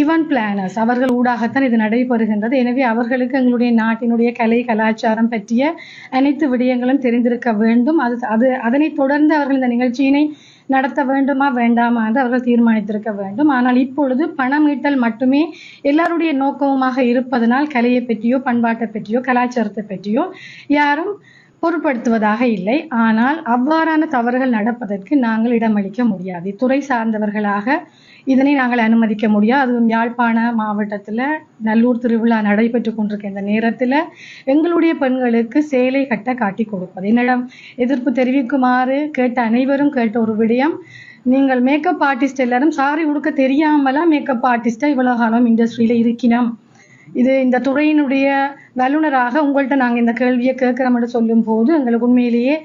இவன் பிளானர்ஸ் அவர்கள் ஊடாகத்தான் இது நடைபெறுகின்றது. எனவே அவர்களுக்கு எங்களுடைய நாட்டினுடைய கலை கலாச்சாரம் பற்றிய அனைத்து விடயங்களும் தெரிந்திருக்க வேண்டும். அது அது அதனைத் தொடர்ந்து அவர்கள் இந்த நிகழ்ச்சியினை நடத்த வேண்டுமா வேண்டாமா என்று அவர்கள் தீர்மானித்திருக்க வேண்டும். ஆனால் இப்பொழுது பணம் ஈட்டல் மட்டுமே எல்லாருடைய நோக்கமுமாக இருப்பதனால் கலையை பற்றியோ பண்பாட்டை பற்றியோ கலாச்சாரத்தை பற்றியோ யாரும் பொருட்படுத்துவதாக இல்லை. ஆனால் அவ்வாறான தவறுகள் நடப்பதற்கு நாங்கள் இடமளிக்க முடியாது. துறை சார்ந்தவர்களாக இதனை நாங்கள் அனுமதிக்க முடியாது. அதுவும் யாழ்ப்பாண மாவட்டத்தில் நல்லூர் திருவிழா நடைபெற்று கொண்டிருக்க இந்த நேரத்தில் எங்களுடைய பெண்களுக்கு சேலை கட்ட காட்டி கொடுப்பது. என்னிடம் எதிர்ப்பு தெரிவிக்குமாறு கேட்ட அனைவரும் கேட்ட ஒரு விடயம் நீங்கள் மேக்கப் ஆர்டிஸ்ட் எல்லாரும் சாரி உடுக்க தெரியாமலாம் மேக்கப் ஆர்டிஸ்டாக இவ்வளோ காலம் இண்டஸ்ட்ரியில் இருக்கினோம்? இது இந்த துறையினுடைய வல்லுநராக உங்கள்கிட்ட நாங்கள் இந்த கேள்வியை கேட்குறோம்னு சொல்லும் போது எங்களுக்கு உண்மையிலேயே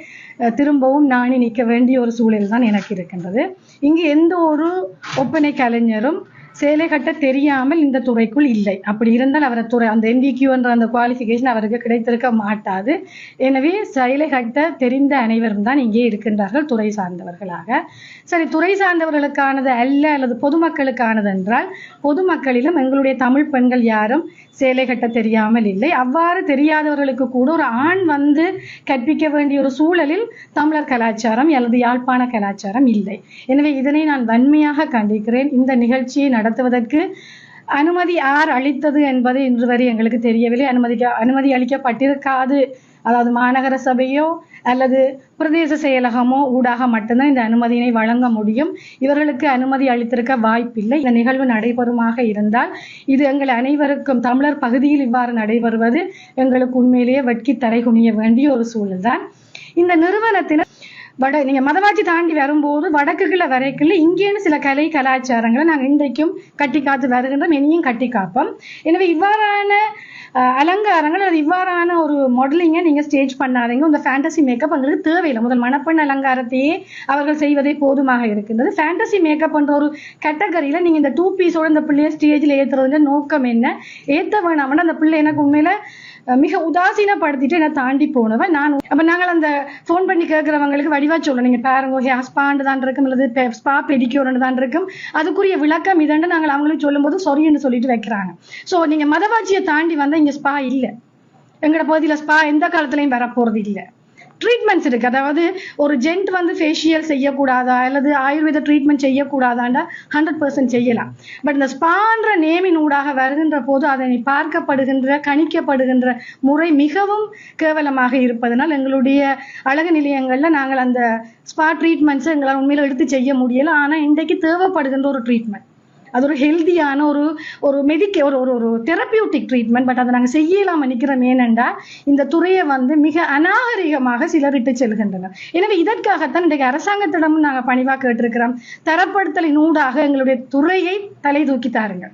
திரும்பவும் நாணி நிற்க வேண்டிய ஒரு சூழல் தான் எனக்கு இருக்கின்றது. இங்கு எந்த ஒரு ஒப்பனை கலைஞரும் சேலை கட்ட தெரியாமல் இந்த துறைக்குள் இல்லை. அப்படி இருந்தால் அவரை துறை அந்த எம்பிக்யூ என்ற அந்த குவாலிஃபிகேஷன் அவருக்கு கிடைத்திருக்க மாட்டாது. எனவே சேலை கட்ட தெரிந்த அனைவரும் தான் இங்கே இருக்கின்றார்கள் துறை சார்ந்தவர்களாக. சரி துறை சார்ந்தவர்களுக்கானது அல்ல அல்லது பொதுமக்களுக்கானது என்றால் பொதுமக்களிலும் எங்களுடைய தமிழ் பெண்கள் யாரும் சேலை கட்ட தெரியாமல் இல்லை. அவ்வாறு தெரியாதவர்களுக்கு கூட ஒரு ஆண் வந்து கற்பிக்க வேண்டிய ஒரு சூழலில் தமிழர் கலாச்சாரம் அல்லது யாழ்ப்பாண கலாச்சாரம் இல்லை. எனவே இதனை நான் வன்மையாக கண்டிக்கிறேன். இந்த நிகழ்ச்சியை நடத்துவதற்கு அனுமதி யார் அளித்தது என்பது இன்று வரை எங்களுக்கு தெரியவில்லை. அனுமதிக்க அனுமதி அளிக்கப்பட்டிருக்காது. அதாவது மாநகர சபையோ அல்லது பிரதேச செயலகமோ ஊடாக மட்டும்தான் இந்த அனுமதியினை வழங்க முடியும். இவர்களுக்கு அனுமதி அளித்திருக்க வாய்ப்பில்லை. இந்த நிகழ்வு நடைபெறுமாக இருந்தால் இது எங்கள் அனைவருக்கும் தமிழர் பகுதியில் இவ்வாறு நடைபெறுவது எங்களுக்கு உண்மையிலேயே வெட்கி தரை குனிய வேண்டிய ஒரு சூழல்தான். இந்த நிறுவனத்தினர் வட நீங்க மதவாச்சி தாண்டி வரும்போது வடக்குகளை வரைக்குள்ள இங்கேன்னு சில கலை கலாச்சாரங்களை நாங்கள் இன்றைக்கும் கட்டி காத்து வருகின்றோம் இனியும் கட்டி காப்போம். எனவே இவ்வாறான அலங்காரங்கள் அது இவ்வாறான ஒரு மாடலிங்கை நீங்கள் ஸ்டேஜ் பண்ணாதீங்க. இந்த ஃபேண்டசி மேக்கப் எங்களுக்கு தேவையில்லை. முதல் மணப்பெண் அலங்காரத்தையே அவர்கள் செய்வதே போதுமாக இருக்கின்றது. ஃபேண்டசி மேக்கப் என்ற ஒரு கேட்டகரியில் நீங்கள் இந்த டூ பீஸோட இந்த பிள்ளைய ஸ்டேஜில் ஏற்றுறதுங்க நோக்கம் என்ன? ஏற்ற வேணாம்னா அந்த பிள்ளை எனக்கு உண்மையில் மிக உதாசீனப்படுத்திட்டு என்னை தாண்டி போனவன் நான். அப்ப நாங்கள் அந்த ஃபோன் பண்ணி கேட்குறவங்களுக்கு வடிவா சொல்லணும். நீங்க பாருங்க ஹேர் ஸ்பாண்டு தான் இருக்கும் அல்லது ஸ்பா பெடிக்யூர்னு தான் இருக்கும். அதுக்குரிய விளக்கம் இதண்டு நாங்கள் அவங்களுக்கு சொல்லும்போது சொரின்னு சொல்லிட்டு வைக்கிறாங்க. ஸோ நீங்க மதவாட்சியை தாண்டி வந்தா இங்க ஸ்பா இல்லை. எங்களோட பகுதியில் ஸ்பா எந்த காலத்துலையும் வரப்போறது இல்லை. ட்ரீட்மெண்ட்ஸ் இருக்கு. அதாவது ஒரு ஜென்ட் வந்து ஃபேஷியல் செய்யக்கூடாதா? அல்லது ஆயுர்வேத ட்ரீட்மெண்ட் செய்யக்கூடாதாண்டா? ஹண்ட்ரட் பர்சன்ட் செய்யலாம். பட் இந்த ஸ்பான்ற நேமின் ஊடாக வருகின்ற போது அதனை பார்க்கப்படுகின்ற கணிக்கப்படுகின்ற முறை மிகவும் கேவலமாக இருப்பதனால் எங்களுடைய அழகு நிலையங்கள்ல நாங்கள் அந்த ஸ்பா ட்ரீட்மெண்ட்ஸை எங்களால் உண்மையில் எடுத்து செய்ய முடியலை. ஆனால் இன்றைக்கு தேவைப்படுகின்ற ஒரு ட்ரீட்மெண்ட் அது ஒரு ஹெல்த்தியான ஒரு ஒரு மெடிக்க ஒரு ஒரு ஒரு தெரப்பியூட்டிக் ட்ரீட்மெண்ட் பட் அதை நாங்கள் செய்யலாம் நிற்கிறோம் ஏனென்றா இந்த துறையை வந்து மிக அநாகரிகமாக சிலர் இட்டு செல்கின்றனர். எனவே இதற்காகத்தான் இன்றைக்கு அரசாங்கத்திடமும் நாங்கள் பணிவாக கேட்டிருக்கிறோம். தரப்படுத்தலின் ஊடாக எங்களுடைய துறையை தலை தூக்கி தாருங்கள்.